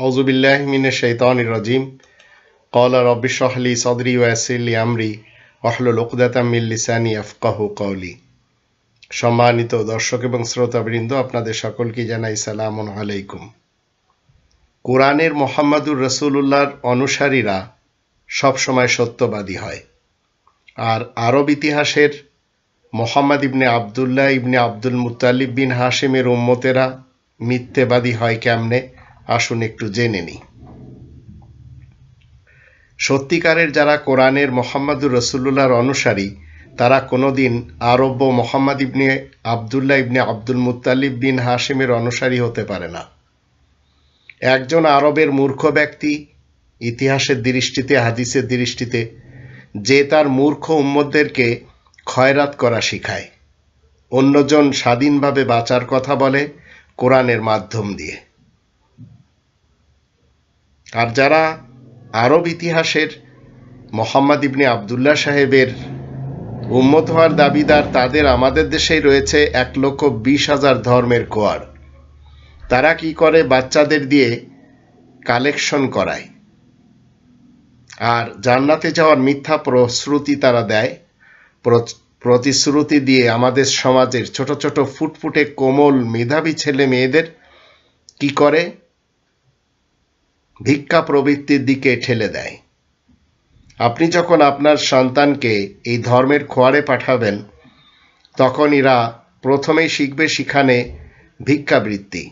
আউজুবিল্লাহমিনের শৈতানির রাজিম। কলা রব্বিশাহলি সদরি ওয়াসিল্লি আমরি অহলুল ওকদাতামিল লিসানি আফকাহু কৌলি সম্মানিত দর্শক এবং শ্রোতাবৃন্দ, আপনাদের সকলকে জানাই সালাম আলাইকুম। কোরআনের মোহাম্মদুর রসুল্লাহর অনুসারীরা সবসময় সত্যবাদী হয়। আর আরব ইতিহাসের মোহাম্মদ ইবনে আবদুল্লাহ ইবনে আব্দুল মুতালিব বিন হাসিমের উম্মতেরা মিথ্যেবাদী হয় কেমনে? আসুন একটু জেনে নিই। সত্যিকারের যারা কোরআনের মোহাম্মদুর রসুল্লাহর অনুসারী, তারা কোনোদিন আরব মোহাম্মদ ইবনে আবদুল্লাহ ইবনে আব্দুল মুতালিব বিন হাশিমের অনুসারী হতে পারে না। একজন আরবের মূর্খ ব্যক্তি, ইতিহাসের দৃষ্টিতে, হাদিসের দৃষ্টিতে, যে তার মূর্খ উম্মদদেরকে ক্ষয়রাত করা শিখায়। অন্যজন স্বাধীনভাবে বাঁচার কথা বলে কোরআনের মাধ্যম দিয়ে। আর যারা আরব ইতিহাসের মোহাম্মদ ইবনে আবদুল্লাহ সাহেবের উম্মত হওয়ার দাবিদার, তাদের আমাদের দেশেই রয়েছে এক লক্ষ বিশ হাজার ধর্মের কোয়ার। তারা কি করে বাচ্চাদের দিয়ে কালেকশন করায়? আর জান্নাতে যাওয়ার মিথ্যা প্রশ্রুতি তারা দেয়। প্রতিশ্রুতি দিয়ে আমাদের সমাজের ছোট ছোট ফুটফুটে কোমল মেধাবী ছেলে মেয়েদের কি করে? ভিক্ষা প্রবৃত্তির দিকে ঠেলে দেয়। আপনি যখন আপনার সন্তানকে এই ধর্মের খোয়ারে পাঠাবেন, তখন এরা প্রথমেই শিখবে সেখানে ভিক্ষাবৃত্তি।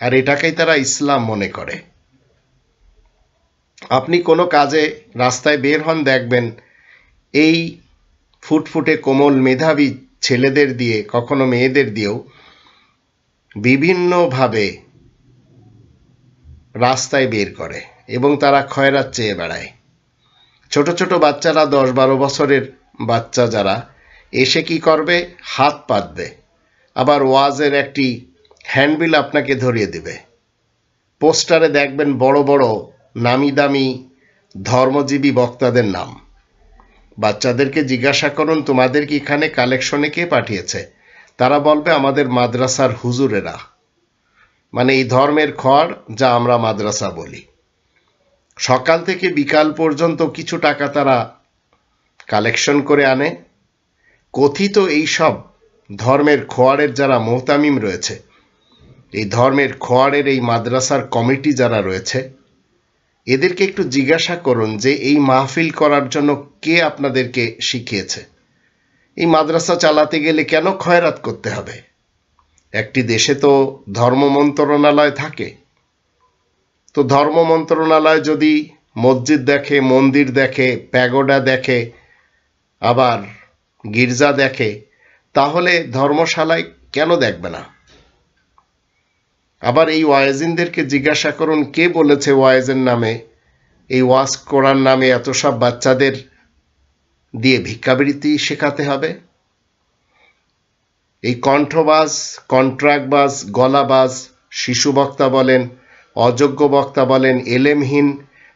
আর এটাকেই তারা ইসলাম মনে করে। আপনি কোনো কাজে রাস্তায় বের হন, দেখবেন এই ফুটফুটে কোমল মেধাবী ছেলেদের দিয়ে, কখনো মেয়েদের দিয়েও, বিভিন্নভাবে রাস্তায় বের করে এবং তারা খয়রাত চেয়ে বেড়ায়। ছোট ছোট বাচ্চারা দশ বারো বছরের বাচ্চা যারা, এসে কি করবে? হাত পাতবে। আবার ওয়াজের একটি হ্যান্ডবিল আপনাকে ধরিয়ে দেবে। পোস্টারে দেখবেন বড় বড় নামি দামি ধর্মজীবী বক্তাদের নাম। বাচ্চাদেরকে জিজ্ঞাসা করুন, তোমাদের কি এখানে কালেকশনে কে পাঠিয়েছে? তারা বলবে, আমাদের মাদ্রাসার হুজুরেরা। মানে এই ধর্মের খড় যা আমরা মাদ্রাসা বলি। সকাল থেকে বিকাল পর্যন্ত কিছু টাকা তারা কালেকশন করে আনে। কথিত এই সব ধর্মের খোয়ারের যারা মোহতামিম রয়েছে, এই ধর্মের খোয়ারের এই মাদ্রাসার কমিটি যারা রয়েছে, এদেরকে একটু জিজ্ঞাসা করুন যে এই মাহফিল করার জন্য কে আপনাদেরকে শিখিয়েছে? এই মাদ্রাসা চালাতে গেলে কেন খয়রাত করতে হবে? একটি দেশে তো ধর্ম মন্ত্রণালয় থাকে। তো ধর্ম মন্ত্রণালয় যদি মসজিদ দেখে, মন্দির দেখে, প্যাগোডা দেখে, আবার গির্জা দেখে, তাহলে ধর্মশালায় কেন দেখবে না? আবার এই ওয়াইজিনদেরকে জিজ্ঞাসা করুন, কে বলেছে ওয়াইজের নামে? এই ওয়াজ করার নামে এত সব বাচ্চাদের দিয়ে ভিক্ষাবৃত্তি শেখাতে হবে? এই কণ্ঠবাজ কন্ট্রাক্টবাজ গলাবাজ, শিশু বক্তা বলেন, অযোগ্য বক্তা বলেন, এলেমহীন,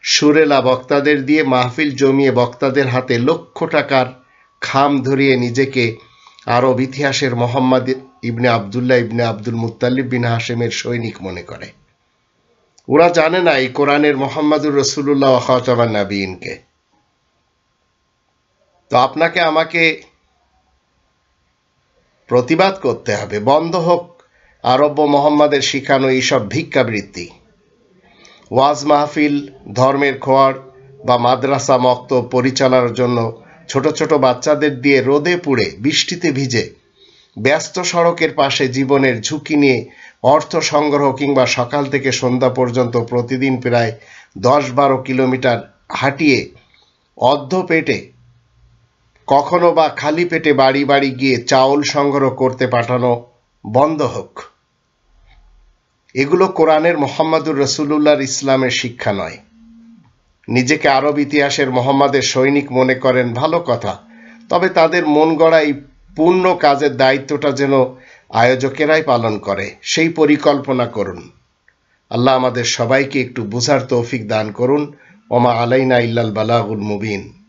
সুরেলা বক্তাদের দিয়ে মাহফিল জমিয়ে বক্তাদের হাতে লক্ষ টাকার খাম ধরিয়ে নিজেকে আরব ইতিহাসের মোহাম্মদ ইবনে আবদুল্লাহ ইবনে আব্দুল মুতাল্লিব বিন হাসেমের সৈনিক মনে করে। ওরা জানে না এই কোরআনের মোহাম্মদুর রসুল্লাহ খাতামান নাবিনকে তো আপনাকে আমাকে প্রতিবাদ করতে হবে। বন্ধ হোক। আরব্য মোহাম্মদের শিখানো এইসব ভিক্ষাবৃত্তি। ওয়াজ মাহফিল, ধর্মের খোয়ার বা মাদ্রাসা মক্ত পরিচালনার জন্য ছোট ছোট বাচ্চাদের দিয়ে রোদে পুড়ে বৃষ্টিতে ভিজে ব্যস্ত সড়কের পাশে জীবনের ঝুঁকি নিয়ে অর্থ সংগ্রহ কিংবা সকাল থেকে সন্ধ্যা পর্যন্ত প্রতিদিন প্রায় দশ বারো কিলোমিটার হাঁটিয়ে অর্ধ পেটে কখনো বা খালি পেটে বাড়ি বাড়ি গিয়ে চাউল সংগ্রহ করতে পাঠানো বন্ধ হোক। এগুলো কোরআনের মোহাম্মদুর রসুল্লাহর ইসলামের শিক্ষা নয়। নিজেকে আরব ইতিহাসের মোহাম্মদের সৈনিক মনে করেন ভালো কথা, তবে তাদের মন গড়া এই পূর্ণ কাজের দায়িত্বটা যেন আয়োজকেরাই পালন করে, সেই পরিকল্পনা করুন। আল্লাহ আমাদের সবাইকে একটু বুঝার তৌফিক দান করুন। ওমা আলাইনা ইল্লাল বালাগুল মুবিন।